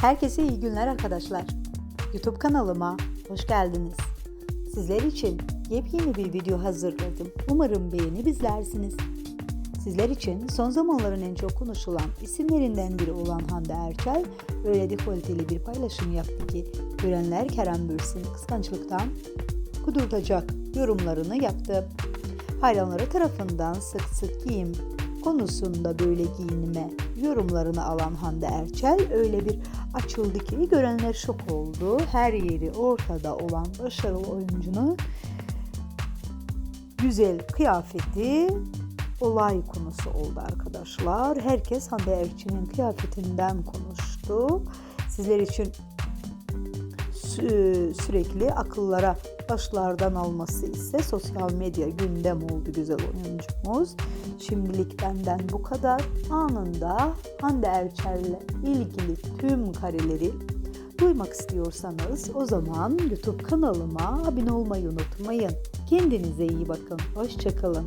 Herkese iyi günler arkadaşlar. YouTube kanalıma hoş geldiniz. Sizler için yepyeni bir video hazırladım. Umarım beğenip izlersiniz. Sizler için son zamanların en çok konuşulan isimlerinden biri olan Hande Erçel öyle dekolteli bir paylaşım yaptı ki görenler Kerem Bürsin kıskançlıktan kudurtacak yorumlarını yaptı. Hayranları tarafından sık sık giyim konusunda böyle giyinme yorumlarını alan Hande Erçel öyle bir açıldı ki görenler şok oldu. Her yeri ortada olan başarılı oyuncunun güzel kıyafeti olay konusu oldu arkadaşlar. Herkes Hande Erçel'in kıyafetinden konuştu. Sizler için sürekli akıllara başlardan alması ise sosyal medya gündem oldu güzel oyuncumuz. Şimdilik benden bu kadar. Anında Hande Erçel'le ilgili tüm kareleri duymak istiyorsanız o zaman YouTube kanalıma abone olmayı unutmayın. Kendinize iyi bakın. Hoşçakalın.